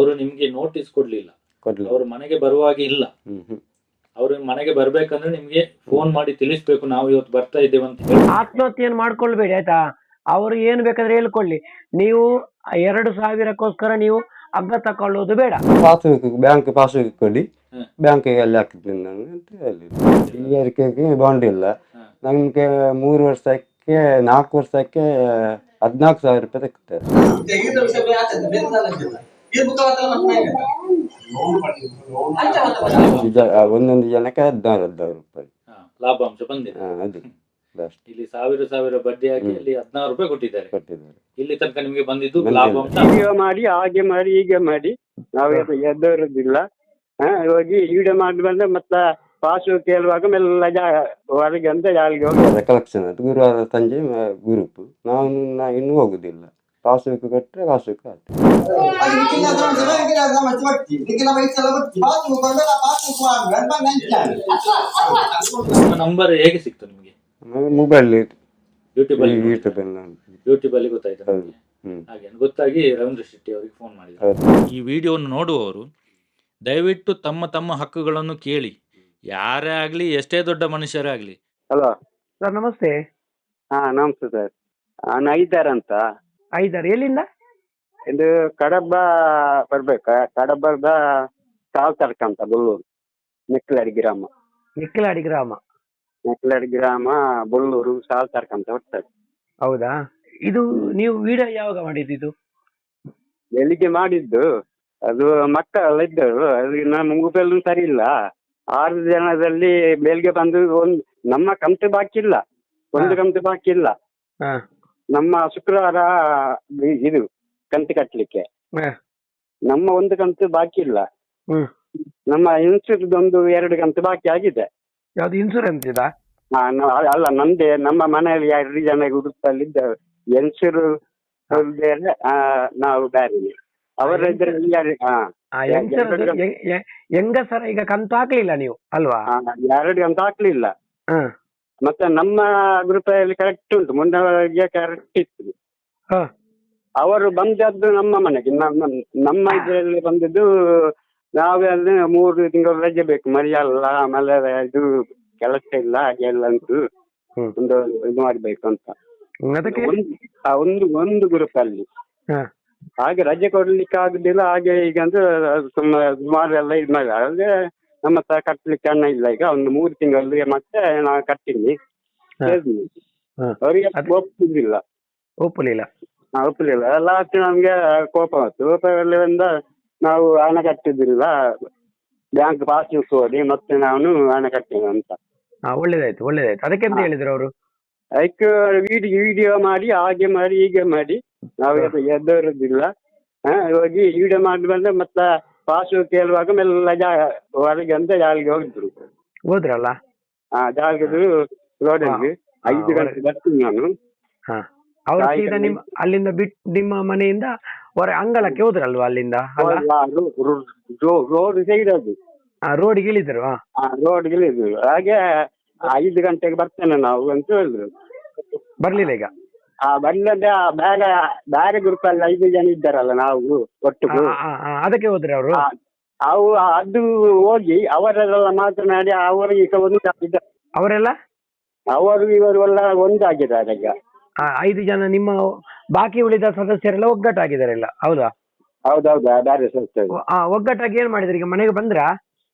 ಅವರು ನಿಮ್ಗೆ ನೋಟಿಸ್ ಕೊಡ್ಲಿಲ್ಲ. ಕೊಡ್ಲಿ ಅವ್ರ ಮನೆಗೆ ಬರುವಾಗ ಇಲ್ಲ. ಹ್ಮ್ ಹ್ಮ್. ಅವ್ರ ಮನೆಗೆ ಬರ್ಬೇಕಂದ್ರೆ ನಿಮ್ಗೆ ಫೋನ್ ಮಾಡಿ ತಿಳಿಸ್ಬೇಕು ನಾವು ಇವತ್ತು ಬರ್ತಾ ಇದ್ದೇವೆ ಅಂತ ಹೇಳಿ. ಆತ್ಮಹತ್ಯೆಯನ್ನು ಮಾಡ್ಕೊಳ್ಬೇಡಿ ಆಯ್ತಾ? ಅವರು ಏನು ಬೇಕಾದ್ರೆ ಹೇಳ್ಕೊಳ್ಳಿ. ನೀವು ಎರಡು ಸಾವಿರಕ್ಕೋಸ್ಕರ ನೀವು ಅಗ್ಗ ತಕೊಳ್ಳೋದು ಬೇಡ. ಪಾಸ್ಬುಕ್ ಬ್ಯಾಂಕ್ ಪಾಸ್ಬುಕ್ ಕೊಡಿ ಹ್ಮ್. ಬ್ಯಾಂಕಿಗೆ ಅಲ್ಲಿ ಹಾಕಿದ್ದೀನಿ ನಾನು ಅಂತ ಹೇಳಿದ್ರು ಈಗರಿಕೆಗೆ ಬಾಂಡ್ ಇಲ್ಲ. ಹ್ಮ್. ನಮಗೆ ಮೂರು ವರ್ಷಕ್ಕೆ ನಾಲ್ಕು ವರ್ಷಕ್ಕೆ ಹದಿನಾಲ್ಕು ಸಾವಿರ ರೂಪಾಯಿ ತೆಗಿತಾರೆ ತೆಗೆದ ವಿಷಯ ಬೇರೆ ಬೇರೆ ಒಂದೊಂದು ಜನಕ್ಕೆ ಹದಿನಾರು ಹದಿನಾರು ರೂಪಾಯಿ ಲಾಭಾಂಶ ಬಂದಿದೆ. ಹಾ, ಅದು. ಅಷ್ಟು. ಇಲ್ಲಿ ಸಾವಿರ ಸಾವಿರ ಬಡ್ಡಿ ಹಾಕಿ ಇಲ್ಲಿ ಅಲ್ಲಿ ಹದಿನಾರು ರೂಪಾಯಿ ಕೊಟ್ಟಿದ್ದಾರೆ. ಕೊಟ್ಟಿದ್ದಾರೆ. ಇಲ್ಲಿ ತನಕ ನಿಮಗೆ ಬಂದಿದ್ದು. ಲಾಭಾಂಶ? ಮಾಡಿ ಹಾಗೆ ಮಾಡಿ ಹೀಗೆ ಮಾಡಿ. ನಾವು ಎದ್ದೋರುದಿಲ್ಲ. ಹಾ ಹೋಗಿ ಈಡ ಮಾಡಿ ಬಂದ್ರೆ ಮತ್ತೆ ಪಾಸು ಕೇಳುವಾಗ ಮೆಲ್ಲ ಜಾ ಹೊರಗೆ ಅಂತ ಜಾಲಿಗೆ ಹೋಗಿ. ಕಲೆಕ್ಷನ್ ಅದು ಗುರುವಾರ ಸಂಜೆ ಗ್ರೂಪ್ ನಾವು ನಾ- ಇನ್ನು ಹೋಗುದಿಲ್ಲ. ಪಾಸ್ಬುಕ್ ಕೊಟ್ಟರೆ ಪಾಸ್ಬುಕ್ ಆಗ್ತದೆ ನಂಬರ್ ಹೇಗೆ ಸಿಕ್ತು ನಿಮಗೆ? ಮೊಬೈಲ್ ಯೂಟ್ಯೂಬ್ ಅಲ್ಲಿ ಯೂಟ್ಯೂಬ್ ಯೂಟ್ಯೂಬ್ ಅಲ್ಲಿ ಗೊತ್ತಾಯ್ತು ಹೌದು. ನಿಮ್ಗೆ? ಹ್ಮ್. ಹಾಗೆ. ಗೊತ್ತಾಗಿ ರವೀಂದ್ರ ಶೆಟ್ಟಿ ಅವರಿಗೆ ಫೋನ್ ಮಾಡಿದ್ರು. ಈ ವಿಡಿಯೋವನ್ನು ನೋಡುವವರು ದಯವಿಟ್ಟು ತಮ್ಮ ತಮ್ಮ ಹಕ್ಕುಗಳನ್ನು ಕೇಳಿ. ಯಾರೇ ಆಗಲಿ ಎಷ್ಟೇ ದೊಡ್ಡ ಮನುಷ್ಯರೇ ಆಗಲಿ. ಹಲೋ ಸರ್ ನಮಸ್ತೆ. ಹಾ ನಮಸ್ತೆ ಸರ್. ನಾನು ಐದಾರ್ ಅಂತ ಐದಾರು ಎಲ್ಲಿಂದ? ಇದು ಕಡಬ ಬರ್ಬೇಕಾ ಕಡಬದ ಸಾಲ್ತರ್ಕ ಅಂತ ಬುಲ್ಲೂರು ನೆಕ್ಲಡಿ ಗ್ರಾಮ. ನಿಕ್ಕಲಾಡಿ ಗ್ರಾಮ. ನೆಕ್ಲಡಿ ಗ್ರಾಮ ಬುಲ್ಲೂರು ಸಾಲ್ತರ್ಕ ಅಂತ ಬರ್ತದೆ. ಹೌದಾ? ಇದು ನೀವು ವಿಡಿಯೋ ಯಾವಾಗ ಮಾಡಿದ್ದು ಬೆಳಿಗ್ಗೆ ಮಾಡಿದ್ದು ಅದು ಮಕ್ಕಳೆಲ್ಲ ಇದ್ದರು ಅದು ನಮ್ಮ ಮೊಬೈಲ್ ಸರಿ ಇಲ್ಲ. ಆರು ಜನದಲ್ಲಿ ಬೆಳಿಗ್ಗೆ ಬಂದು ಒಂದು ನಮ್ಮ ಕಂತು ಬಾಕಿ ಇಲ್ಲ. ಒಂದು. ಕಂತು ಬಾಕಿ ಇಲ್ಲ. ಹಾ. ನಮ್ಮ ಶುಕ್ರವಾರ ಇದು ಕಂತು ಕಟ್ಲಿಕ್ಕೆ. ಹಾ. ನಮ್ಮ ಒಂದು ಕಂತು ಬಾಕಿ ಇಲ್ಲ. ಹ್ಮ್. ನಮ್ಮ ಇನ್ಸೂರೆನ್ಸ್ ಒಂದು ಎರಡು ಕಂತು ಬಾಕಿ ಆಗಿದೆ. ಯಾವ್ದು ಇನ್ಸೂರೆನ್ಸ್ ಇದಾ? ಅಲ್ಲ ನಂದೇ ನಮ್ಮ ಮನೆಯಲ್ಲಿ ಎರಡು ಜನ ಗುರುತಲ್ಲಿ ಇದ್ದೇವೆ ಎನ್ಸೂರು ಬೇರೆ ಆ, ನಾವು ಬೇರೆ. ಅವರ ಇದ್ರಲ್ಲಿ ಯಾರು ಹಾ. ಆ, ಯಾ- ಹೆಂಗಸರದ್ದು- ಎರಡು ಹೆಂಗ್- ಹೆಂಗ್- ಹೆಂಗಸರ ಈಗ ಕಂತು ಹಾಕ್ಲಿಲ್ಲ ನೀವು ಅಲ್ವಾ? ಆ, ಎರಡು ಕಂತು ಹಾಕ್ಲಿಲ್ಲ. ಹ. ಮತ್ತೆ ನಮ್ಮ ಗ್ರೂಪ್ ಅಲ್ಲಿ ಕರೆಕ್ಟ್ ಉಂಟು ಮುಂದವರೆಗೆ ಕರೆಕ್ಟ್ ಇತ್ತು. ಹ. ಅವರು ಬಂದದ್ದು ನಮ್ಮ ಮನೆಗೆ. ನಮ್ಮ ನಮ್ಮ ಇದರಲ್ಲಿ ಬಂದದ್ದು ನಾವೇ ಅಲ್ಲಿ ಮೂರು ತಿಂಗಳು ರಜೆ ಬೇಕು. ಮರಿ ಅಲ್ಲ ಆಮೇಲೆ ಇದು ಕೆಲಸ ಇಲ್ಲ ಹಾಗೆ ಎಲ್ಲ ಉಂಟು. ಹ್ಮ್. ಒಂದು ಇದು ಮಾಡ್ಬೇಕು ಅಂತ. ಅದಕ್ಕೆ? ಒಂದು ಆ, ಒಂದು ಒಂದು ಗ್ರೂಪ್ ಅಲ್ಲಿ. ಹ. ಹಾಗೆ ರಜೆ ಕೊಡ್ಲಿಕ್ಕೆ ಆಗುದಿಲ್ಲ. ಹಾಗೆ ಈಗ ಅಂದ್ರೆ ಸುಮ್ಮನೆ ಸುಮಾರು ಎಲ್ಲ ಇದು ಮಾಡಿ ನಮ್ಮ ಹತ್ರ ಕಟ್ಲಿಕ್ಕೆ ಹಣ ಇಲ್ಲ. ಈಗ ಒಂದು ಮೂರು ತಿಂಗಳಿಗೆ ಮತ್ತೆ ನಾನು ಕಟ್ಟಿನಿ. ಹ. ಅವರಿಗೆ ಒಪ್ಪಿಲ್ಲ ಒಪ್ಪಲಿಲ್ಲ ಹಾ, ಒಪ್ಪಲಿಲ್ಲ ಲಾಸ್ಟ್ ನಮ್ಗೆ ಕೋಪ ಬಂತು. ನಾವು ಹಣ ಕಟ್ಟಿದ್ದಿಲ್ಲ ಬ್ಯಾಂಕ್ ಪಾಸ್ಬುಕ್ ಹೋಗಿ ಮತ್ತೆ ನಾನು ಹಣ ಕಟ್ಟಿಲ್ಲ ಅಂತ. ಹಾ ಒಳ್ಳೇದಾಯ್ತು ಒಳ್ಳೇದಾಯ್ತು. ಅದಕ್ಕೆ ಎಂತ ಹಾ. ಹೇಳಿದ್ರು ಅವರು? ಅದಕ್ಕೆ ವಿಡಿಯೋ ವಿಡಿಯೋ ಮಾಡಿ ಹಾಗೆ ಮಾಡಿ ಹೀಗೆ ಮಾಡಿ. ನಾವು ಹಾ, ಹೋಗಿ ವಿಡಿಯೋ ಮಾಡಿ ಬಂದ್ರೆ ಮತ್ತೆ ಪಾಸ್ಬುಕ್ ಕೇಳುವಾಗ ಮೆಲ್ಲ ಜಾ ಹೊರಗೆ ಅಂತ ಜಾಲಿಗೆ ಹೋಗಿದ್ರು. ಹೋದ್ರಲ್ಲ? ಆ ಜಾಲಿಗೆ ರೋಡಲ್ಲಿ ಹಾ, ಐದು ಗಂಟೆ ಬರ್ತೀನಿ ನಾನು. ಅವ್ರು ತಾಯಿ ಸೀದಾ ನಿಮ್ಮ ಅಲ್ಲಿಂದ ಬಿಟ್ ನಿಮ್ಮ ಮನೆಯಿಂದ ಹೊರ ಅಂಗಳಕ್ಕೆ ಹೋದ್ರಲ್ವಾ ಅಲ್ಲಿಂದ? ರೋಡ್ ಸೈಡ್ ಅದು. ರೋಡ್ ಇಳಿದ್ರು ಹಾ. ರೋಡ್ಗೆ ಇಳಿದ್ರು. ಹಾಗೆ ಐದು ಗಂಟೆಗೆ ಬರ್ತೇನೆ ನಾವು ಅಂತ ಹೇಳಿದ್ರು. ಬರ್ಲಿಲ್ಲ ಈಗ? ಆ ಬಂದದ್ದ ಬೇರೆ ಬೇರೆ ಗ್ರೂಪ್ ಅಲ್ಲಿ ಐದು ಜನ ಇದ್ದಾರಲ್ಲ ನಾವು ಒಟ್ಟು ಆ, ಆ, ಆ, ಅದಕ್ಕೆ ಹೋದ್ರೆ ಅವರು? ಆ, ಅವು ಅದು ಹೋಗಿ ಅವರೆಲ್ಲ ಮಾತನಾಡಿ ಅವರು ಈಗ ಒಂದು ಅವರೆಲ್ಲ? ಅವರು ಇವರು ಎಲ್ಲ ಒಂದಾಗಿದ್ದಾರೆ ಈಗ. ಆ, ಐದು ಜನ ನಿಮ್ಮ ಬಾಕಿ ಉಳಿದ ಸದಸ್ಯರೆಲ್ಲ ಒಗ್ಗಟ್ಟಾಗಿದ್ದಾರೆಲ್ಲ ಹೌದಾ? ಹೌದೌದು ಬೇರೆ ಸಂಸ್ಥೆ. ಆ, ಒಗ್ಗಟ್ಟಾಗಿ ಏನ್ ಮಾಡಿದ್ರು? ಈಗ ಮನೆಗೆ ಬಂದ್ರಾ?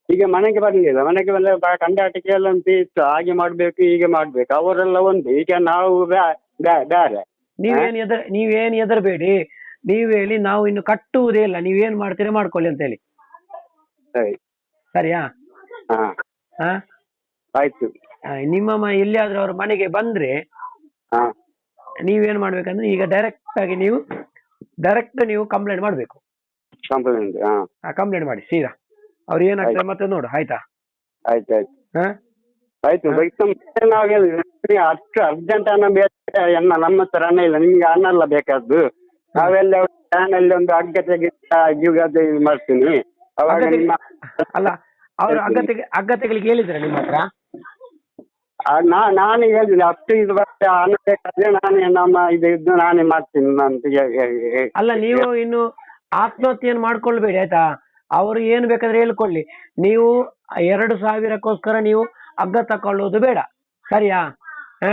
ಈಗ ಮನೆಗೆ ಬರ್ಲಿಲ್ಲ ಮನೆಗೆ ಬಂದ್ರೆ ಕಂಡಾಟಿಕೆ ಕಂಡಾಟಕ್ಕೆ ಎಲ್ಲ ಅಂತ ಇತ್ತು ಹಾಗೆ ಮಾಡ್ಬೇಕು ಹೀಗೆ ಮಾಡ್ಬೇಕು ಅವರೆಲ್ಲ ಒಂದು ಈಗ ನಾವು ಬ್ಯಾ- ಬೇರೆ ನೀವೇನ್ ಎದರ್ ನೀವೇನ್ ಎದರ್ಬೇಡಿ ನೀವ್ ಹೇಳಿ ನಾವು ಇನ್ನು ಕಟ್ಟುವುದೇ ಇಲ್ಲ ನೀವೇನ್ ಮಾಡ್ತೀರಾ ಮಾಡ್ಕೊಳ್ಳಿ ಅಂತ ಹೇಳಿ. ಸರಿ. ಸರಿಯಾ? ಹಾ. ಹಾ? ಆಯ್ತು. ಆ, ನಿಮ್ಮ ಮ- ಎಲ್ಲಿಯಾದ್ರೂ ಅವ್ರ ಮನೆಗೆ ಬಂದ್ರೆ ಹಾ. ನೀವೇನ್ ಮಾಡ್ಬೇಕಂದ್ರೆ ಈಗ ಡೈರೆಕ್ಟ್ ಆಗಿ ನೀವು ಡೈರೆಕ್ಟ್ ನೀವು ಕಂಪ್ಲೇಂಟ್ ಮಾಡ್ಬೇಕು. ಕಂಪ್ಲೇಂಟ್ ಹಾ. ಕಂಪ್ಲೇಂಟ್ ಮಾಡಿ ಸೀದಾ. ಅವ್ರು ಏನಾಗ್ತದೆ ಮತ್ತೆ ನೋಡು ಆಯ್ತಾ? ಆಯ್ತು ಆಯ್ತು. ಹಾ? ಆಯ್ತು ಬೈಕ್ ನಾವು ಹೇಳಿದ್ವಿ. ಅಷ್ಟು ಅರ್ಜೆಂಟ್ ಅನ್ನ ಎನ್ನ ನಮ್ಮ ಹತ್ರ ಹಣ ಇಲ್ಲ ನಿಮ್ಗೆ ಹಣ ಎಲ್ಲ ಬೇಕಾದ್ದು? ನಾವೆಲ್ಲ ಚಾನಲ್ ಒಂದು ಅಗ್ಗ ತೆಗೆದ ಇದು ಮಾಡ್ತೀನಿ. ಅವಾಗ ನಿಮ್ಮ ಅಲ್ಲ ಅವ್ರು ಅಗ್ಗತೆ ಅಗತ್ಯಗಳಿಗೆ ಹೇಳಿದ್ರ ನಿಮ್ಮ ಹತ್ರ? ಆ, ನಾ ನಾನೇ ಹೇಳಿಲ್ಲ ಅಷ್ಟು ಇದು ಬರ್ತದೆ ಹಣ ಬೇಕಾದ್ರೆ ನಾನೇ ನಮ್ಮ ಇದು ಇದ್ದು ನಾನೇ ಮಾಡ್ತೀನಿ ಅಂತ ಹೇ- ಹೇ- ಹೇ- ಅಲ್ಲ ನೀವು ಇನ್ನು ಆತ್ಮಹತ್ಯೆಯನ್ನು ಮಾಡ್ಕೊಳ್ಬೇಡಿ ಆಯ್ತಾ? ಅವರು ಏನು ಬೇಕಾದ್ರೆ ಹೇಳ್ಕೊಳ್ಳಿ. ನೀವು ಎರಡು ಸಾವಿರಕ್ಕೋಸ್ಕರ ನೀವು ಅಗ್ಗ ತಕೊಳ್ಳೋದು ಬೇಡ ಸರಿಯಾ? ಆ?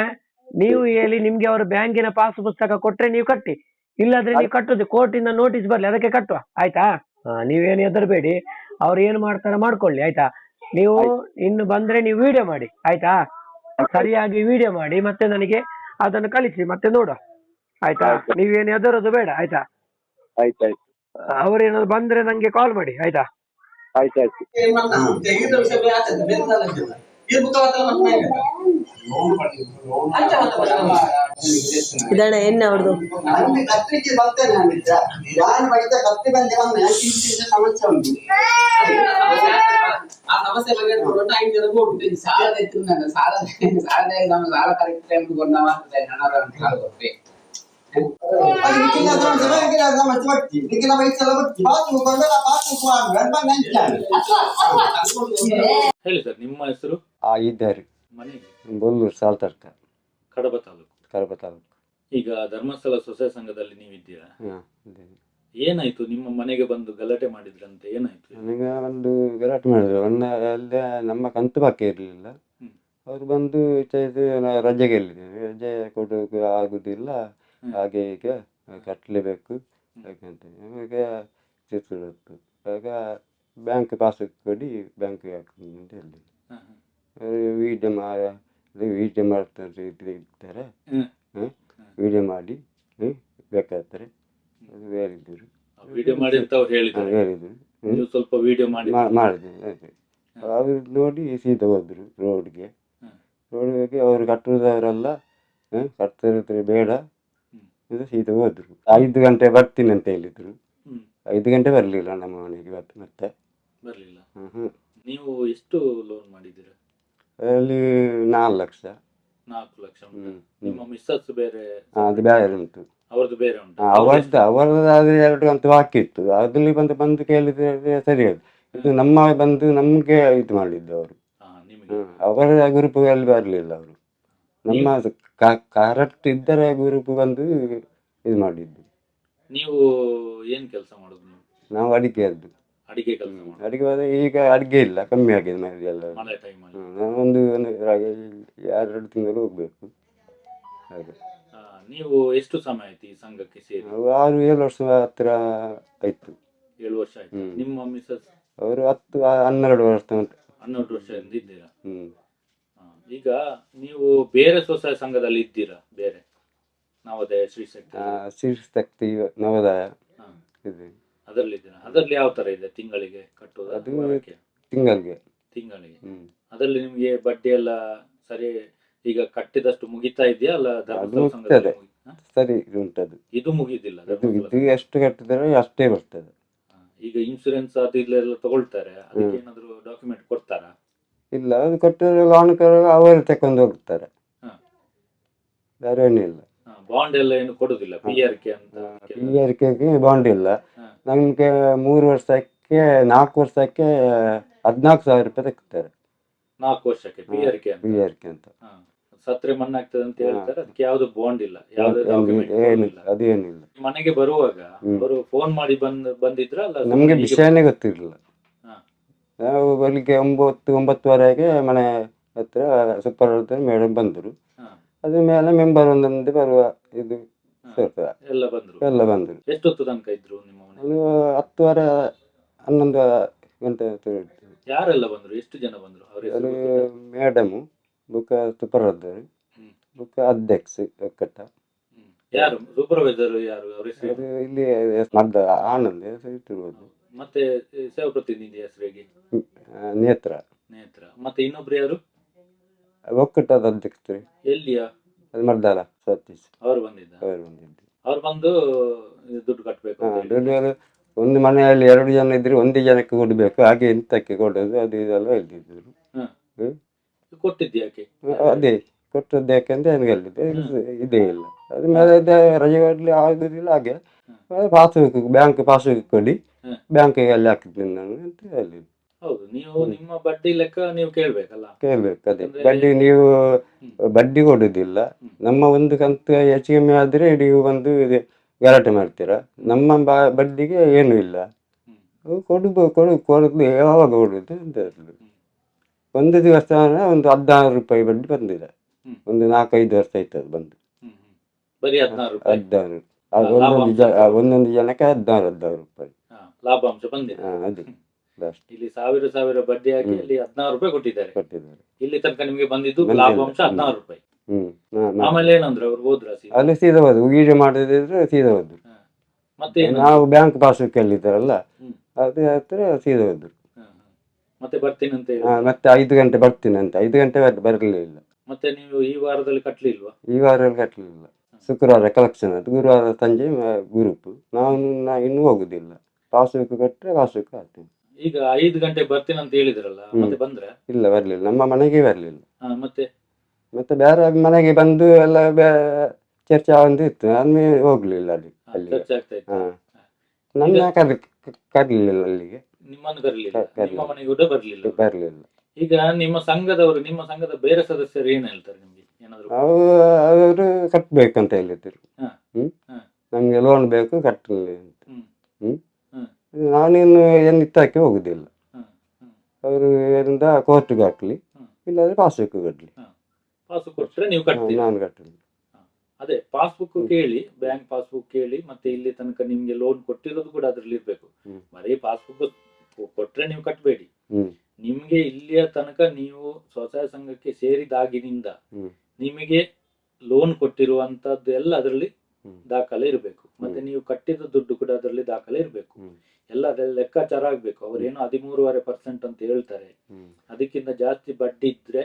ನೀವು ಹೇಳಿ ನಿಮ್ಗೆ ಅವರು ಬ್ಯಾಂಕಿನ ಪಾಸ್ ಪುಸ್ತಕ ಕೊಟ್ರೆ ನೀವು ಕಟ್ಟಿ. ಇಲ್ಲಾದ್ರೆ ನೀವು ಕಟ್ಟುದು. ಕೋರ್ಟಿಂದ ನೋಟಿಸ್ ಬರ್ಲಿ ಅದಕ್ಕೆ ಕಟ್ಟುವ. ಆಯ್ತಾ? ಹಾ, ನೀವೇನು ಹೆದರ್ಬೇಡಿ. ಅವ್ರು ಏನ್ ಮಾಡ್ತಾರ ಮಾಡ್ಕೊಳ್ಳಿ ಆಯ್ತಾ? ನೀವು ಇನ್ನು ಬಂದ್ರೆ ನೀವು ವಿಡಿಯೋ ಮಾಡಿ ಆಯ್ತಾ? ಸರಿಯಾಗಿ ವಿಡಿಯೋ ಮಾಡಿ ಮತ್ತೆ ನನಗೆ ಅದನ್ನು ಕಳಿಸಿ ಮತ್ತೆ ನೋಡುವ. ಆಯ್ತಾ? ನೀವೇನು ಹೆದರೋದು ಬೇಡ ಆಯ್ತಾ? ಆಯ್ತಾಯ್ತು ಅವ್ರೇನಾದ್ರು ಬಂದ್ರೆ ನಂಗೆ ಕಾಲ್ ಮಾಡಿ ಆಯ್ತಾ? ಆಯ್ತಾಯ್ತು ಇದಣ್ಣ ಎಣ್ಣೆ ಅವ್ರದ್ದು ಬರ್ತೇನೆ ನಾನು ಸಮಸ್ಯೆ ಉಂಟು ಆ ಸಮಸ್ಯೆ ಬಗ್ಗೆ ಕೊಡೋ ಟೈಮ್ ಜನಕ್ಕೆ ಹೋಗ್ಬಿಟ್ಟು ಸಾಲ ಎತ್ತಿನ ಸಾಲ ಸಾಲ ನಮ್ಮ ಸಾಲ ಕರೆಕ್ಟ್ ಟೈಮ್ ಕೊಡ್ತಾವ ಅಂತ ನಾನು ಕೊಟ್ಟೆ ಹೇಳಿ ಸರ್ ನಿಮ್ಮ ಹೆಸರು ಆ ಇದ್ದಾರೆ ಮನೆಗೆ? ಬೊಲ್ಲೂರು ಸಾಲ್ತರ್ಕ ಕಡಬ ತಾಲೂಕು. ಕಡಬ ತಾಲೂಕು. ಈಗ ಧರ್ಮಸ್ಥಳ ಸೊಸೆ ಸಂಘದಲ್ಲಿ ನೀವಿದ್ದೀರಾ? ಹಾಂ. ಏನಾಯ್ತು? ನಿಮ್ಮ ಮನೆಗೆ ಬಂದು ಗಲಾಟೆ ಮಾಡಿದ್ರಂತೆ ಏನಾಯ್ತು? ನನಗೆ ಒಂದು ಗಲಾಟೆ ಮಾಡಿದ್ರು. ಒಂದು ಅಲ್ಲೇ ನಮ್ಮ ಕಂತು ಬಾಕಿ ಇರಲಿಲ್ಲ. ಅವ್ರು ಬಂದು ಇದು ರಜೆಗೆ ಹೇಳಿದ್ದೇವೆ ರಜೆ ಕೊಡೋಕೆ ಆಗುದಿಲ್ಲ. ಹಾಗೆ ಈಗ ಕಟ್ಟಲೇಬೇಕು ಯಾಕಂತ ಇವಾಗ ಚಿತ್ರದುರ್ಗ ಆಗ ಬ್ಯಾಂಕ್ ಪಾಸ್ಬುಕ್ ಕೊಡಿ ಬ್ಯಾಂಕ್ ಹಾಕಿ ಅಂತ ಹೇಳಿದ್ರು. ವಿಡಿಯೋ ಮಾ ವಿಡಿಯೋ ಮಾಡ್ತಾರೆ ಇದು ಇರ್ತಾರೆ. ಹ್ಮ್. ವಿಡಿಯೋ ಮಾಡಿ ಬೇಕಾಗ್ತಾರೆ ಬೇಕಾದ್ರೆ ಅದು ಹೇಳಿದ್ರು. ವಿಡಿಯೋ ಮಾಡಿ ಅಂತ ಅವ್ರು ಹೇಳಿದ್ರು. ಹ್ಮ್. ನೀವು ಸ್ವಲ್ಪ ವಿಡಿಯೋ ಮಾಡಿ. ಮಾಡಿದೆ ಅದೇ. ಅವ್ರು ನೋಡಿ ಸೀದಾ ಹೋದ್ರು ರೋಡ್ಗೆ. ಹ್ಮ್. ಅವರು ಹೋಗಿ ಅವ್ರು ಕಟ್ಟುವುದವರೆಲ್ಲ ಹ್ಮ್, ಕಟ್ತಿರ್ತಾರೆ ಬೇಡ. ಇದು ಸೀದಾ ಹೋದ್ರು. ಐದು ಗಂಟೆ ಬರ್ತೀನಿ ಅಂತ ಹೇಳಿದರು. ಐದು ಗಂಟೆ ಬರಲಿಲ್ಲ ನಮ್ಮ ಮನೆಗೆ ಇವತ್ತು ಮತ್ತೆ ಬರ್ಲಿಲ್ಲ ಹ್ಮ್, ಹ್ಮ್. ನೀವು ಎಷ್ಟು ಲೋನ್ ಮಾಡಿದ್ದೀರಾ ಅಲ್ಲಿ ನಾಲ್ಕು ಲಕ್ಷ. ನಾಲ್ಕು ಲಕ್ಷ ಉಂಟಾ? ಹ್ಮ್, ಹ್ಮ್. ನಿಮ್ಮ ಮಿಸ್ಸಸ್ ಬೇರೆ ಹಾ, ಅದು ಬೇರೆ ಉಂಟು. ಅವ್ರದ್ದು ಬೇರೆ ಉಂಟು? ಹಾ, ಅವರದ್ದು ಅವರದ್ದಾದ್ರೆ ಎರಡು ಅಂತ ಬಾಕಿ ಇತ್ತು. ಅದ್ರಲ್ಲಿ ಬಂದು ಬಂದು ಕೇಳಿದ್ರೆ ಸರಿ ಅದು. ಇದು ನಮ್ಮ ಬಂದು ನಮಗೆ ಇದು ಮಾಡಿದ್ದು ಅವರು. ನಿಮಗೆ? ಅವರ ಗ್ರೂಪ್ಗಳಲ್ಲಿ ಬರಲಿಲ್ಲ ಅವರು. ನಮ್ಮ ಕರೆಕ್ಟ್ ಇದ್ದರ ಗ್ರೂಪ್ ಬಂದು ಇದು ಮಾಡಿದ್ದು. ನೀವು ಏನ್ ಕೆಲಸ ಮಾಡೋದು ನೀವು? ನಾವು ಅಡಿಕೆಯದ್ದು. ಅಡಿಗೆ ಕೆಲಸ ಮಾಡಿ ಅಡಿಗೆ ಹೋದ್ರೆ ಈಗ ಅಡಿಗೆ ಇಲ್ಲ ಕಮ್ಮಿ ಆಗಿದೆ ಮನೆ ಎಲ್ಲ. ಮಳೆ ಟೈಮಲ್ಲಿ ಹ್ಮ್, ನಾವು ಒಂದು ಒಂದು ಎರಡು ತಿಂಗಳು ಹೋಗ್ಬೇಕು. ಹಾಗೆ. ನೀವು ಎಷ್ಟು ಸಮಯ ಆಯ್ತು ಈ ಸಂಘಕ್ಕೆ ಸೇರಿ? ನಾವು ಆರು ಏಳು ವರ್ಷ ಹತ್ರ ಆಯ್ತು. ಏಳು ವರ್ಷ ಆಯ್ತು. ಹ್ಮ್. ನಿಮ್ಮ ಮಿಸಸ್ ಅವರು ಹತ್ತು ಆ- ಹನ್ನೆರಡು ವರ್ಷ ತನಕ. ಹನ್ನೆರಡು ವರ್ಷದಿಂದ ಇದ್ದೀರಾ ಹ್ಮ್. ಹಾ. ಈಗ ನೀವು ಬೇರೆ ಸ್ವಸಹಾಯ ಸಂಘದಲ್ಲಿ ಇದ್ದೀರಾ? ಬೇರೆ. ನವೋದಯ ಶ್ರೀ ಶಕ್ತಿ ಶ್ರೀ ಶಕ್ತಿ ನವೋದಯ ಹಾ. ಇದೆ. ಅದರಲ್ಲಿ ಅದರಲ್ಲಿ ಯಾವ ತರ ಇದೆ ತಿಂಗಳಿಗೆ ಕಟ್ಟುವುದು ಅದು ವಾರಕ್ಕೆ? ತಿಂಗಳಿಗೆ. ತಿಂಗಳಿಗೆ. ಹ್ಮ್. ಅದರಲ್ಲಿ ನಿಮ್ಗೆ ಬಡ್ಡಿ ಎಲ್ಲ ಸರಿ ಈಗ ಕಟ್ಟಿದಷ್ಟು ಮುಗಿತಾ ಇದೆಯಾ? ಅಲ್ಲ ಧರ್ಮಸ್ಥಳ ಮುಗ್ತದೆ. ಸಂಘದಲ್ಲಿ ಮುಗಿ- ಹಾ? ಸರಿ ಇದು ಉಂಟದು. ಇದು ಮುಗಿದಿಲ್ಲ ಇದು ಧರ್ಮಸ್ಥಳ ಇದು ಎಷ್ಟು ಕಟ್ಟಿದರೆ ಅಷ್ಟೇ ಬರ್ತದೆ. ಹಾ. ಈಗ ಇನ್ಸೂರೆನ್ಸ್ ಅದು ಇಲ್ಲೆಲ್ಲ ತಗೊಳ್ತಾರೆ. ಅದಕ್ಕೆ ಏನಾದ್ರು ಡಾಕ್ಯುಮೆಂಟ್ ಕೊಡ್ತಾರಾ? ಇಲ್ಲ ಅದು ಕೊಟ್ಟರೆ ಲಾನ್ಕರ್ ಅವರೇ ತಕೊಂಡು ಹೋಗ್ತಾರೆ. ಹಾ. ಬೇರೆ ಏನಿಲ್ಲ. ಬಾಂಡ್ ಎಲ್ಲ ಏನು ಕೊಡುದಿಲ್ಲ ಪಿ ಆರ್ ಕೆ ಅಂತ ಪಿ ಆರ್ ಕೆಗೆ ಬಾಂಡ್ ಇಲ್ಲ. ನಮ್ಗೆ ಮೂರು ವರ್ಷಕ್ಕೆ ನಾಲ್ಕು ವರ್ಷಕ್ಕೆ ಹದಿನಾಲ್ಕು ಸಾವಿರ ರೂಪಾಯಿ ತೆಗ್ತಾರೆ ನಾಲ್ಕು ವರ್ಷಕ್ಕೆ ಪಿ ಆರ್ ಕೆ ಅಂತ. ಪಿ ಆರ್ ಕೆ ಅಂತ ಸತ್ರೆ ಮಣ್ಣಾಗ್ತದೆ ಅಂತ ಹೇಳ್ತಾರೆ ಅದಕ್ಕೆ ಯಾವ್ದು ಬಾಂಡ್ ಇಲ್ಲ ಯಾವ್ದು ಅದೇನಿಲ್ಲ. ಮನೆಗೆ ಬರುವಾಗ. ಅವರು ಫೋನ್ ಮಾಡಿ ಬಂದ್ ಬಂದಿದ್ರ ಅಲ್ಲ ನಮಗೆ ಹೀಗೆ- ವಿಷಯನೇ ಗೊತ್ತಿರಲಿಲ್ಲ. ಹಾ. ನಾವು ಬೆಳಿಗ್ಗೆ ಒಂಬತ್ತು ಒಂಬತ್ತುವರೆಗೆ ಮನೆ ಹತ್ರ ಸೂಪರ್ ಮೇಡಮ್ ಬಂದರು. ಹಾ. ಅದ್ರ ಮೇಲೆ ಮೆಂಬರ್ ಒಂದೊಂದು ಬರುವ ಇದು ಹಾ. ಎಲ್ಲ ಬಂದ್ರು. ಎಲ್ಲ ಬಂದರು. ಎಷ್ಟೊತ್ತು ತನಕ ಇದ್ರು ನಿಮ್ಮ ಮನೆ? ಒಂದು ಹತ್ತುವರೆ ಹನ್ನೊಂದು ಗಂಟೆ ಹೊತ್ತು. ಯಾರೆಲ್ಲ ಬಂದ್ರು? ಎಷ್ಟು ಜನ ಬಂದ್ರು? ಅವ್ರ ಹೆಸರು ಅದು ಗೊತ್ತುಂಟಾ? ಮೇಡಮು ಬುಕ್ಕ ಸೂಪರ್ವೈಸರ್ ಹ್ಮ್. ಬುಕ್ಕ ಅಧ್ಯಕ್ಷ ಕಟ್ಟ ಹ್ಮ್. ಯಾರು? ಸೂಪರ್ವೈಸರ್ ಯಾರು? ಅವ್ರ ಹೆಸರು? ಅದು ಇಲ್ಲಿ ಮದ್ದ ಆನಂದ್ ಹೆಸರು ಇಟ್ಟಿರ್ಬೋದು. ಮತ್ತೆ ಸೇವಾ ಪ್ರತಿನಿಧಿ ಹೆಸರಿಗೆ ನೇತ್ರ. ನೇತ್ರ. ಮತ್ತೆ ಇನ್ನೊಬ್ರು ಯಾರು? ಒಕ್ಕಟ್ಟದ ಅಧ್ಯಕ್ಷರು ಎಲ್ಲಿಯ? ಅದು ಮರ್ದಾಲ ಸತೀಶ್. ಅವ್ರು ಬಂದಿದ್ದ? ಅವರು ಬಂದಿದ್ದು. ಅವ್ರು ಬಂದು ಇದು ದುಡ್ಡು ಕಟ್ಟಬೇಕು ಹಾ, ದುಡ್ಡು ಒಂದು ಮನೆಯಲ್ಲಿ ಎರಡು ಜನ ಇದ್ರೆ ಒಂದೇ ಜನಕ್ಕೆ ಕೊಡಬೇಕು. ಹಾಗೆ ಎಂತಕ್ಕೆ ಕೊಡೋದು ಅದು ಇದೆಲ್ಲ ಹೇಳ್ತಿದ್ರು. ಕೊಟ್ಟಿದ್ದು ಯಾಕೆ? ಅದೇ. ಕೊಟ್ಟದ್ದು ಯಾಕೆಂದ್ರೆ ನನಗೆ ಹೇಳಿದ್ದು ಇದೇ ಇಲ್ಲ. ಮೇಲೆ ಇದೆ ರಜೆ ಕೊಡ್ಲಿ ಆಗುದಿಲ್ಲ. ಹಾಗೆ ಪಾಸ್ಬುಕ್ ಬ್ಯಾಂಕ್ ಪಾಸ್ಬುಕ್ ಕೊಡಿ. ಹ್ಮ್. ಬ್ಯಾಂಕಿಗೆ ಅಲ್ಲಿ ಹಾಕಿದ್ದೀನಿ ನಾನು ಅಂತ ಹೇಳಿದ್ದು. ಹೌದು ನೀವು ನಿಮ್ಮ ಬಡ್ಡಿ ಲೆಕ್ಕ ನೀವು ಕೇಳ್ಬೇಕಲ್ಲ. ಕೇಳ್ಬೇಕು ಅದೇ. ಬಡ್ಡಿ ನೀವು ಬಡ್ಡಿ ಕೊಡುದಿಲ್ಲ. ನಮ್ಮ ಒಂದು ಕಂತು ಹೆಚ್ಚು ಕಮ್ಮಿ ಆದ್ರೆ ನೀವು ಬಂದು ಇದು ಗಲಾಟೆ ಮಾಡ್ತೀರಾ. ನಮ್ಮ ಬಾ ಬಡ್ಡಿಗೆ ಏನು ಇಲ್ಲ. ಕೊಡುದು ಕೊಡು ಕೊಡು ಕೊಡದು ಯಾವಾಗ ಕೊಡುದು ಅಂತ ಹೇಳುದು. ಒಂದು ದಿವಸ ಒಂದು ಹದಿನಾರು ರೂಪಾಯಿ ಬಡ್ಡಿ ಬಂದಿದೆ. ಹ್ಮ್. ಒಂದು ನಾಲ್ಕೈದು ವರ್ಷ ಆಯ್ತು ಅದು ಬಂದು. ಹ್ಮ್ ಹ್ಮ್. ಬರೀ ಹದಿನಾರು ರೂಪಾಯಿ. ಹದಿನಾರು. ಅದು ಒಂದೊಂದು ಒಂದೊಂದು ಜನಕ್ಕೆ ಹದಿನಾರು ಹದಿನಾರು ರೂಪಾಯಿ. ಹಾ, ಲಾಭಾಂಶ ಬಂದಿದೆ. ಹಾ, ಅದು. ಲಾಸ್ಟ್ ಇಲ್ಲಿ ಸಾವಿರ ಸಾವಿರ ಬಡ್ಡಿ ಹಾಕಿ ಇಲ್ಲಿ ಅಲ್ಲಿ ಹದಿನಾರು ರೂಪಾಯಿ ಕೊಟ್ಟಿದ್ದಾರೆ. ಕೊಟ್ಟಿದ್ದಾರೆ. ಇಲ್ಲಿ ತನಕ ನಿಮಗೆ ಬಂದಿದ್ದು ಬಂದಿಲ್ಲ. ಲಾಭಾಂಶ. ಹದಿನಾರು ರೂಪಾಯಿ. ಹ್ಮ್. ನಾ- ನಾ- ಆಮೇಲೆ ಏನಂದ್ರೆ ಅವ್ರು ಹೋದ್ರ ಸೀದಾ? ಅಲ್ಲಿ ಸೀದಾ ಹೋದ್ರು ವೀಡಿಯೋ ಮಾಡದಿದ್ರೆ ಸೀದಾ ಹೋದ್ರು ಹಾ. ಮತ್ತೆ ಏನಂದ್ರು? ನಾವು ಬ್ಯಾಂಕ್ ಪಾಸ್ಬುಕ್ ಇದ್ದಾರಲ್ಲ ಹ್ಮ್. ಅದು ಹತ್ರ ಸೀದಾ ಹೋದ್ರು ಹಾ, ಹಾ. ಮತ್ತೆ ಬರ್ತೀನಿ ಅಂತ ಹೇಳಿ. ಮತ್ತೆ ಐದು ಗಂಟೆ ಬರ್ತೀನಿ ಅಂತ. ಐದು ಗಂಟೆ ಬರಲಿಲ್ಲ. ಮತ್ತೆ ನೀವು ಈ ವಾರದಲ್ಲಿ ಕಟ್ಲಿಲ್ವಾ? ಈ ವಾರದಲ್ಲಿ ಕಟ್ಟಲಿಲ್ಲ ಶುಕ್ರವಾರ ಕಲೆಕ್ಷನ್ ಅದು. ಗುರುವಾರ ಸಂಜೆ ಗ್ರೂಪ್ ನಾವು ನಾ ಇನ್ನೂ ಹೋಗುದಿಲ್ಲ. ಪಾಸ್ಬುಕ್ ಕೊಟ್ಟರೆ ಪಾಸ್ಬುಕ್ ಹಾಕ್ತೀನಿ. ಈಗ ಐದು ಗಂಟೆ ಬರ್ತೀನಿ ಅಂತ ಹೇಳಿದ್ರಲ್ಲ ಮತ್ತೆ ಬಂದ್ರ? ಇಲ್ಲ ಬರ್ಲಿಲ್ಲ. ನಮ್ಮ ಮನೆಗೆ ಬರ್ಲಿಲ್ಲ. ಮತ್ತೆ? ಮತ್ತೆ ಬೇರೆ ಮನೆಗೆ ಬಂದು ಎಲ್ಲ ಬೇ- ಚರ್ಚೆ ಒಂದು ಇತ್ತು. ನಾನು ಹೋಗ್ಲಿಲ್ಲ ಅಲ್ಲಿ ಹಾ, ಅಲ್ಲಿ ಚರ್ಚೆ ಆಗ್ತಾ ಇತ್ತು. ಹಾ. ನನ್ನ ಕರ್ ಕರ್ಲಿಲ್ಲ ಅಲ್ಲಿಗೆ. ನಿಮ್ಮನ್ನು ಕರ್ಲಿಲ್ಲ. ನಿಮ್ಮ ಮನೆಗೆ ಕೂಡ ಬರ್ಲಿಲ್ಲ. ಬರ್ಲಿಲ್ಲ. ಈಗ ನಿಮ್ಮ ಸಂಘದವರು ನಿಮ್ಮ ಸಂಘದ ಬೇರೆ ಸದಸ್ಯರು ಏನ್ ಹೇಳ್ತಾರೆ ನಿಮ್ಗೆ? ಏನಾದ್ರು? ಅವು ಅವರು ಕಟ್ಬೇಕಂತ ಹೇಳಿದ್ರು. ಹಾ. ಹ್ಮ್? ಹಾ. ನಮ್ಗೆ ಲೋನ್ ಬೇಕು ಕಟ್ಟಲಿ ಅಂತ. ಹ್ಮ್. ಹ್ಮ್? ಹ್ಮ್. ನಾನಿನ್ನು ಏನು ಇತ್ತಾಕಿ ಹೋಗುದಿಲ್ಲ. ಅವರು ಏನಿಂದ ಕೋರ್ಟ್ಗೆ ಹಾಕ್ಲಿ ಇಲ್ಲಾದ್ರೆ ಪಾಸ್ಬುಕ್ ಕಟ್ಲಿ ಪಾಸ್ ಕೊಟ್ಟರೆ ನೀವು ಕಟ್ತೀರಿ ನಾನು ಕಟ್ಟಲಿ ಅದೇ ಪಾಸ್ಬುಕ್ ಕೇಳಿ ಬ್ಯಾಂಕ್ ಪಾಸ್ಬುಕ್ ಕೇಳಿ ಮತ್ತೆ ಇಲ್ಲಿ ತನಕ ನಿಮ್ಗೆ ಲೋನ್ ಕೊಟ್ಟಿರೋದು ಕೂಡ ಅದ್ರಲ್ಲಿ ಇರ್ಬೇಕು. ಬರೀ ಪಾಸ್ಬುಕ್ ಕೊಟ್ರೆ ನೀವು ಕಟ್ಟಬೇಡಿ. ನಿಮ್ಗೆ ಇಲ್ಲಿಯ ತನಕ ನೀವು ಸ್ವಸಹಾಯ ಸಂಘಕ್ಕೆ ಸೇರಿದಾಗಿನಿಂದ. ನಿಮಗೆ ಲೋನ್ ಕೊಟ್ಟಿರುವಂತದ್ದು ಎಲ್ಲ ಅದರಲ್ಲಿ ದಾಖಲೆ ಇರಬೇಕು ಮತ್ತೆ ನೀವು ಕಟ್ಟಿದ ದುಡ್ಡು ಕೂಡ ಅದರಲ್ಲಿ ದಾಖಲೆ ಇರಬೇಕು. ಎಲ್ಲ ಲೆಕ್ಕಾಚಾರ ಆಗ್ಬೇಕು. ಅವ್ರೇನು ಹದಿಮೂರುವರೆ ಪರ್ಸೆಂಟ್ ಅಂತ ಹೇಳ್ತಾರೆ. ಅದಕ್ಕಿಂತ ಜಾಸ್ತಿ ಬಡ್ಡಿ ಇದ್ರೆ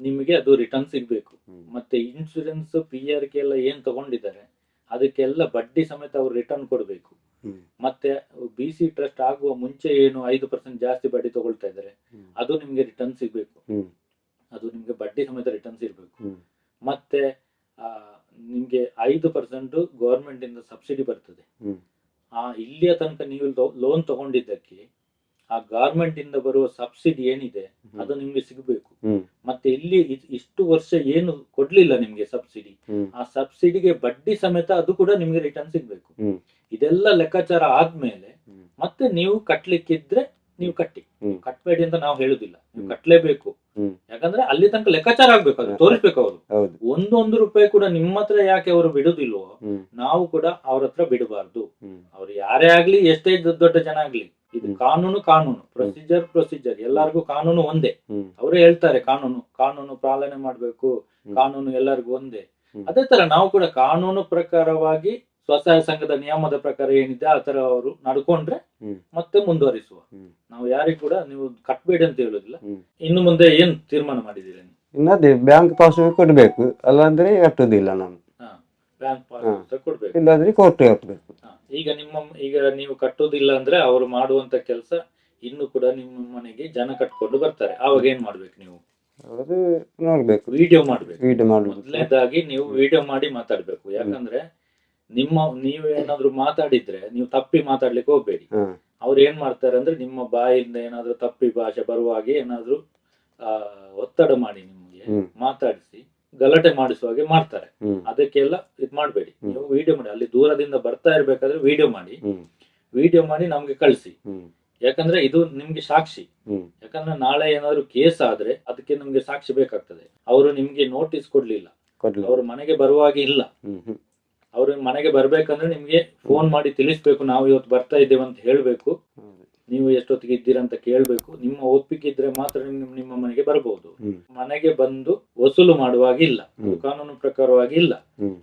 ನಿಮಗೆ ಅದು ರಿಟರ್ನ್ ಸಿಗ್ಬೇಕು. ಮತ್ತೆ ಇನ್ಶೂರೆನ್ಸ್ ಪಿ ಆರ್ ಕೆ ಎಲ್ಲ ಏನ್ ತಗೊಂಡಿದ್ದಾರೆ ಅದಕ್ಕೆಲ್ಲ ಬಡ್ಡಿ ಸಮೇತ ಅವ್ರು ರಿಟರ್ನ್ ಕೊಡಬೇಕು. ಮತ್ತೆ ಬಿ ಸಿ ಟ್ರಸ್ಟ್ ಆಗುವ ಮುಂಚೆ ಏನು ಐದು ಪರ್ಸೆಂಟ್ ಜಾಸ್ತಿ ಬಡ್ಡಿ ತಗೊಳ್ತಾ ಇದ್ದಾರೆ ಅದು ನಿಮ್ಗೆ ರಿಟರ್ನ್ ಸಿಗ್ಬೇಕು. ಅದು ನಿಮ್ಗೆ ಬಡ್ಡಿ ಸಮೇತ ರಿಟರ್ನ್ಸ್ ಇರಬೇಕು ಮತ್ತೆ ಆ, ನಿಮ್ಗೆ ಐದು ಪರ್ಸೆಂಟ್ ಗೌರ್ಮೆಂಟ್ ಇಂದ ಸಬ್ಸಿಡಿ ಬರ್ತದೆ. ಆ ಇಲ್ಲಿಯ ತನಕ ನೀವು ಲೋನ್ ತಗೊಂಡಿದ್ದಕ್ಕೆ ಆ ಗಾರ್ಮೆಂಟ್ ಇಂದ ಬರುವ ಸಬ್ಸಿಡಿ ಏನಿದೆ ಅದು ನಿಮ್ಗೆ ಸಿಗಬೇಕು. ಮತ್ತೆ ಇಲ್ಲಿ ಇಷ್ಟು ವರ್ಷ ಏನು ಕೊಡ್ಲಿಲ್ಲ ನಿಮ್ಗೆ ಸಬ್ಸಿಡಿ ಆ ಸಬ್ಸಿಡಿಗೆ ಬಡ್ಡಿ ಸಮೇತ ಅದು ಕೂಡ ನಿಮ್ಗೆ ರಿಟರ್ನ್ ಸಿಗ್ಬೇಕು. ಇದೆಲ್ಲ ಲೆಕ್ಕಾಚಾರ ಆದ್ಮೇಲೆ ಮತ್ತೆ ನೀವು ಕಟ್ಲಿಕ್ಕಿದ್ರೆ ನೀವು ಕಟ್ಟಿ. ಕಟ್ಬೇಡಿ ಅಂತ ನಾವು ಹೇಳುದಿಲ್ಲ. ನೀವು. ಕಟ್ಲೇಬೇಕು. ಯಾಕಂದ್ರೆ ಅಲ್ಲಿ ತನಕ ಲೆಕ್ಕಾಚಾರ ಆಗ್ಬೇಕು ಅದು. ತೋರಿಸ್ಬೇಕು ಅವರು. ಒಂದೊಂದು ರೂಪಾಯಿ ಕೂಡ ನಿಮ್ಮ ಹತ್ರ ಯಾಕೆ ಅವರು ಬಿಡುದಿಲ್ವೋ. ನಾವು ಕೂಡ ಅವ್ರ ಹತ್ರ ಬಿಡಬಾರ್ದು. ಅವ್ರು ಯಾರೇ ಆಗ್ಲಿ ಎಷ್ಟೇ ದೊಡ್ಡ ದೊಡ್ಡ ಜನ ಆಗ್ಲಿ. ಇದು ಕಾನೂನು ಕಾನೂನು ಪ್ರೊಸೀಜರ್ ಪ್ರೊಸೀಜರ್ ಎಲ್ಲಾರ್ಗು ಕಾನೂನು ಒಂದೇ. ಅವರೇ ಹೇಳ್ತಾರೆ ಕಾನೂನು ಕಾನೂನು ಪಾಲನೆ ಮಾಡ್ಬೇಕು ಕಾನೂನು ಎಲ್ಲರಿಗೂ ಒಂದೇ. ಅದೇ ತರ ನಾವು ಕೂಡ ಕಾನೂನು ಪ್ರಕಾರವಾಗಿ ಸ್ವಸಹಾಯ ಸಂಘದ ನಿಯಮದ ಪ್ರಕಾರ ಏನಿದೆ ಆ ತರ ಅವರು ನಡ್ಕೊಂಡ್ರೆ ಮತ್ತೆ ಮುಂದುವರಿಸುವ. ನಾವು ಯಾರಿಗೂ ಕೂಡ ನೀವು ಕಟ್ಬೇಡಿ ಅಂತ ಹೇಳುದಿಲ್ಲ ಇನ್ನು ಮುಂದೆ ಏನ್ ತೀರ್ಮಾನ ಮಾಡಿದ್ದೀರಿ ನೀವು? ಇನ್ನು ಅದೇ ಬ್ಯಾಂಕ್ ಪಾಸ್ಬುಕ್ ಕೊಡ್ಬೇಕು. ಅಲ್ಲಾಂದ್ರೆ ಕಟ್ಟುದಿಲ್ಲ ನಾನು. ಬ್ಯಾಂಕ್ ಪಾಸ್ ಕೊಡ್ಬೇಕು. ಇಲ್ಲಾಂದ್ರೆ ಕೋರ್ಟ್ ಹಾಕ್ಬೇಕು ಹಾ. ಈಗ ನಿಮ್ಮ ಈಗ ನೀವು ಕಟ್ಟುದಿಲ್ಲ ಅಂದ್ರೆ ಅವರು ಮಾಡುವಂತ ಕೆಲಸ ಇನ್ನು ಕೂಡ ನಿಮ್ಮ ಮನೆಗೆ ಜನ ಕಟ್ಕೊಂಡು ಬರ್ತಾರೆ. ಆವಾಗ ಏನ್ ಮಾಡ್ಬೇಕು ನೀವು? ಅವರು ನೋಡ್ಬೇಕು. ವಿಡಿಯೋ ಮಾಡ್ಬೇಕು. ವಿಡಿಯೋ ಮಾಡ್ಬೇಕು. ಮೊದಲನೇದಾಗಿ ನೀವು ವಿಡಿಯೋ ಮಾಡಿ ಮಾತಾಡ್ಬೇಕು. ಯಾಕಂದ್ರೆ ನಿಮ್ಮ ನೀವು ಏನಾದ್ರು ಮಾತಾಡಿದ್ರೆ ನೀವು ತಪ್ಪಿ ಮಾತಾಡ್ಲಿಕ್ಕೆ ಹೋಗ್ಬೇಡಿ. ಅವ್ರು ಏನ್ ಮಾಡ್ತಾರೆ ಅಂದ್ರೆ ನಿಮ್ಮ ಬಾಯಿಂದ ಏನಾದ್ರು ತಪ್ಪಿ ಭಾಷೆ ಬರುವ ಹಾಗೆ ಏನಾದ್ರು ಆ ಒತ್ತಡ ಮಾಡಿ ನಿಮ್ಗೆ ಮಾತಾಡಿಸಿ ಗಲಾಟೆ ಮಾಡಿಸುವ ಹಾಗೆ ಮಾಡ್ತಾರೆ. ಅದಕ್ಕೆಲ್ಲ ಇದ್ ಮಾಡ್ಬೇಡಿ. ನೀವು ವಿಡಿಯೋ ಮಾಡಿ ಅಲ್ಲಿ ದೂರದಿಂದ ಬರ್ತಾ ಇರ್ಬೇಕಾದ್ರೆ ವಿಡಿಯೋ ಮಾಡಿ. ವಿಡಿಯೋ ಮಾಡಿ ನಮ್ಗೆ ಕಳಿಸಿ. ಯಾಕಂದ್ರೆ ಇದು ನಿಮ್ಗೆ ಸಾಕ್ಷಿ. ಯಾಕಂದ್ರೆ ನಾಳೆ ಏನಾದ್ರು ಕೇಸ್ ಆದ್ರೆ ಅದಕ್ಕೆ ನಿಮ್ಗೆ ಸಾಕ್ಷಿ ಬೇಕಾಗ್ತದೆ. ಅವರು ನಿಮ್ಗೆ ನೋಟಿಸ್ ಕೊಡ್ಲಿಲ್ಲ. ಕೊಡ್ಲಿ ಅವ್ರ ಮನೆಗೆ ಬರುವಾಗೆ ಇಲ್ಲ. ಅವ್ರ ಮನೆಗೆ ಬರ್ಬೇಕಂದ್ರೆ ನಿಮ್ಗೆ ಫೋನ್ ಮಾಡಿ ತಿಳಿಸ್ಬೇಕು. ನಾವು ಇವತ್ತು ಬರ್ತಾ ಇದ್ದೇವೆ ಅಂತ ಹೇಳ್ಬೇಕು. ನೀವು ಎಷ್ಟೊತ್ತಿಗೆ ಇದ್ದೀರಾ ಅಂತ ಕೇಳ್ಬೇಕು. ನಿಮ್ಮ ಒಪ್ಪಿಗೆ ಇದ್ರೆ ಮಾತ್ರ ನಿಮ್ ನಿಮ್ಮ ಮನೆಗೆ ಬರಬಹುದು ಮನೆಗೆ ಬಂದು ವಸೂಲು ಮಾಡುವಾಗ ಇಲ್ಲ. ಕಾನೂನು ಪ್ರಕಾರವಾಗಿ ಇಲ್ಲ.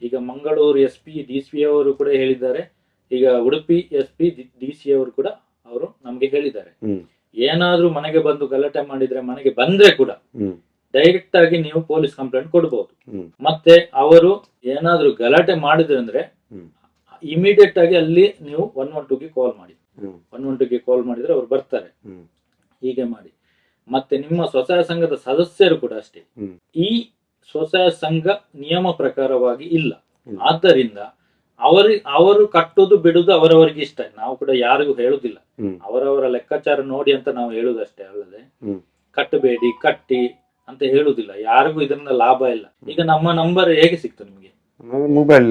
ಈಗ Mangaluru S P D C ಅವರು ಕೂಡ ಹೇಳಿದ್ದಾರೆ. ಈಗ Udupi S P D C ಅವರು ಕೂಡ ಅವರು ನಮ್ಗೆ ಹೇಳಿದ್ದಾರೆ. ಏನಾದ್ರೂ ಮನೆಗೆ ಬಂದು ಗಲಾಟೆ ಮಾಡಿದ್ರೆ ಮನೆಗೆ ಬಂದ್ರೆ ಕೂಡ. ಡೈರೆಕ್ಟ್ ಆಗಿ ನೀವು ಪೊಲೀಸ್ ಕಂಪ್ಲೇಂಟ್ ಕೊಡಬಹುದು ಮತ್ತೆ ಅವರು ಏನಾದ್ರೂ ಗಲಾಟೆ ಮಾಡಿದ್ರೆ ಅಂದ್ರೆ. ಇಮಿಡಿಯೇಟ್ ಆಗಿ ಅಲ್ಲಿ ನೀವು ಒನ್ ಒನ್ ಟೂಗೆ ಕಾಲ್ ಮಾಡಿ. ಒನ್ ಒನ್ ಟೂಗೆ ಕಾಲ್ ಮಾಡಿದ್ರೆ ಅವ್ರು ಬರ್ತಾರೆ. ಹೀಗೆ ಮಾಡಿ. ಮತ್ತೆ ನಿಮ್ಮ ಸ್ವಸಹಾಯ ಸಂಘದ ಸದಸ್ಯರು ಕೂಡ ಅಷ್ಟೇ. ಈ ಸ್ವಸಹಾಯ ಸಂಘ ನಿಯಮ ಪ್ರಕಾರವಾಗಿ ಇಲ್ಲ. ಆದ್ದರಿಂದ ಅವರು ಅವರು ಕಟ್ಟೋದು ಬಿಡುದು ಅವರವರಿಗೆ ಇಷ್ಟ. ನಾವು ಕೂಡ ಯಾರಿಗೂ ಹೇಳುದಿಲ್ಲ. ಅವರವರ ಲೆಕ್ಕಾಚಾರ ನೋಡಿ ಅಂತ ನಾವು ಹೇಳುದಷ್ಟೇ ಅಲ್ಲದೆ. ಕಟ್ಟಬೇಡಿ ಕಟ್ಟಿ ಅಂತ ಹೇಳುದಿಲ್ಲ ಯಾರಿಗೂ ಇದರಿಂದ ಲಾಭ ಇಲ್ಲ. ಈಗ ನಮ್ಮ ನಂಬರ್ ಹೇಗೆ ಸಿಕ್ತು ನಿಮ್ಗೆ? ಮೊಬೈಲ್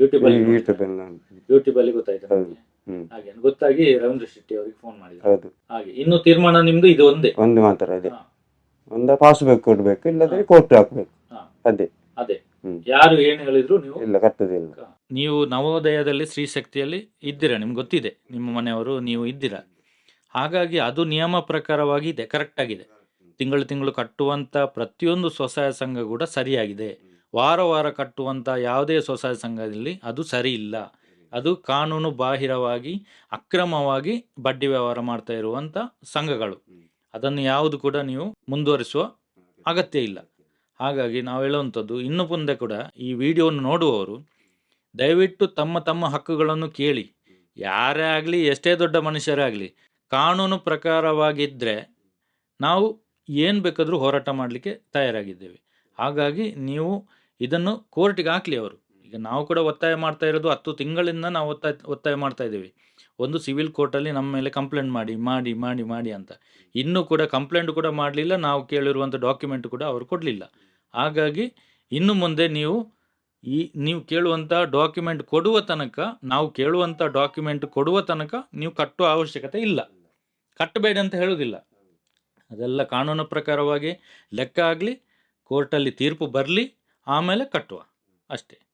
ಯೂಟ್ಯೂಬ್ ಅಲ್ಲಿ ಯೂಟ್ಯೂಬ್ ಎಲ್ಲ ಉಂಟು. ಯೂಟ್ಯೂಬ್ ಅಲ್ಲಿ ಗೊತ್ತಾಯ್ತು ಹೌದು. ಹ್ಮ್. ಹಾಗೆ ಗೊತ್ತಾಗಿ ರವೀಂದ್ರ ಶೆಟ್ಟಿ ಅವರಿಗೆ ಫೋನ್ ಮಾಡಿದ್ರು. ಹೌದು. ಹಾಗೆ ಇನ್ನು ತೀರ್ಮಾನ ನಿಮ್ದು ಇದು ಒಂದೇ? ಒಂದು ಮಾತ್ರ ಅದೇ. ಹಾ. ಒಂದು ಪಾಸ್ಬುಕ್ ಕೊಡ್ಬೇಕು ಇಲ್ಲದ್ರೆ ಕೋರ್ಟ್ ಹಾಕ್ಬೇಕು. ಹಾ. ಅದೇ. ಅದೇ. ಹ್ಮ್. ಯಾರು ಏನ್ ಹೇಳಿದ್ರು ನೀವು? ಇಲ್ಲ ಕಟ್ಟುದಿಲ್ಲ ನೀವು ನವೋದಯದಲ್ಲಿ ಸ್ತ್ರೀ ಶಕ್ತಿಯಲ್ಲಿ ಇದ್ದೀರಾ? ನಿಮ್ಗೆ ಗೊತ್ತಿದೆ. ನಿಮ್ಮ ಮನೆಯವರು ನೀವು ಇದ್ದೀರಾ? ಹಾಗಾಗಿ ಅದು ನಿಯಮ ಪ್ರಕಾರವಾಗಿ ಇದೆ ಕರೆಕ್ಟ್ ಆಗಿದೆ. ತಿಂಗಳು ತಿಂಗಳು ಕಟ್ಟುವಂತ ಪ್ರತಿಯೊಂದು ಸ್ವಸಹಾಯ ಸಂಘ ಕೂಡ ಸರಿಯಾಗಿದೆ. ವಾರ ವಾರ ಕಟ್ಟುವಂಥ ಯಾವುದೇ ಸ್ವಸಹಾಯ ಸಂಘದಲ್ಲಿ ಅದು ಸರಿ ಇಲ್ಲ. ಅದು ಕಾನೂನು ಬಾಹಿರವಾಗಿ ಅಕ್ರಮವಾಗಿ ಬಡ್ಡಿ ವ್ಯವಹಾರ ಮಾಡ್ತಾ ಇರುವಂಥ ಸಂಘಗಳು. ಅದನ್ನು ಯಾವುದು ಕೂಡ ನೀವು ಮುಂದುವರಿಸುವ ಅಗತ್ಯ ಇಲ್ಲ. ಹಾಗಾಗಿ ನಾವು ಹೇಳುವಂಥದ್ದು, ಇನ್ನು ಮುಂದೆ ಕೂಡ ಈ ವಿಡಿಯೋವನ್ನು ನೋಡುವವರು ದಯವಿಟ್ಟು ತಮ್ಮ ತಮ್ಮ ಹಕ್ಕುಗಳನ್ನು ಕೇಳಿ. ಯಾರೇ ಆಗಲಿ, ಎಷ್ಟೇ ದೊಡ್ಡ ಮನುಷ್ಯರೇ ಆಗಲಿ, ಕಾನೂನು ಪ್ರಕಾರವಾಗಿದ್ದರೆ ನಾವು ಏನು ಬೇಕಾದರೂ ಹೋರಾಟ ಮಾಡಲಿಕ್ಕೆ ತಯಾರಾಗಿದ್ದೇವೆ. ಹಾಗಾಗಿ ನೀವು ಇದನ್ನು ಕೋರ್ಟಿಗೆ ಹಾಕಲಿ ಅವರು. ಈಗ ನಾವು ಕೂಡ ಒತ್ತಾಯ ಮಾಡ್ತಾ ಇರೋದು ಹತ್ತು ತಿಂಗಳಿಂದ ನಾವು ಒತ್ತಾಯ ಒತ್ತಾಯ ಮಾಡ್ತಾ ಇದ್ದೀವಿ. ಒಂದು ಸಿವಿಲ್ ಕೋರ್ಟಲ್ಲಿ ನಮ್ಮ ಮೇಲೆ ಕಂಪ್ಲೇಂಟ್ ಮಾಡಿ ಮಾಡಿ ಮಾಡಿ ಮಾಡಿ ಅಂತ. ಇನ್ನೂ ಕೂಡ ಕಂಪ್ಲೇಂಟ್ ಕೂಡ ಮಾಡಲಿಲ್ಲ, ನಾವು ಕೇಳಿರುವಂಥ ಡಾಕ್ಯುಮೆಂಟ್ ಕೂಡ ಅವರು ಕೊಡಲಿಲ್ಲ. ಹಾಗಾಗಿ ಇನ್ನು ಮುಂದೆ ನೀವು ಈ, ನೀವು ಕೇಳುವಂಥ ಡಾಕ್ಯುಮೆಂಟ್ ಕೊಡುವ ತನಕ, ನಾವು ಕೇಳುವಂಥ ಡಾಕ್ಯುಮೆಂಟ್ ಕೊಡುವ ತನಕ ನೀವು ಕಟ್ಟುವ ಅವಶ್ಯಕತೆ ಇಲ್ಲ. ಕಟ್ಟಬೇಡಿ ಅಂತ ಹೇಳುವುದಿಲ್ಲ. ಅದೆಲ್ಲ ಕಾನೂನು ಪ್ರಕಾರವಾಗಿ ಲೆಕ್ಕ ಆಗಲಿ, ಕೋರ್ಟಲ್ಲಿ ತೀರ್ಪು ಬರಲಿ ಆಮೇಲೆ ಕಟ್ಟುವ ಅಷ್ಟೇ.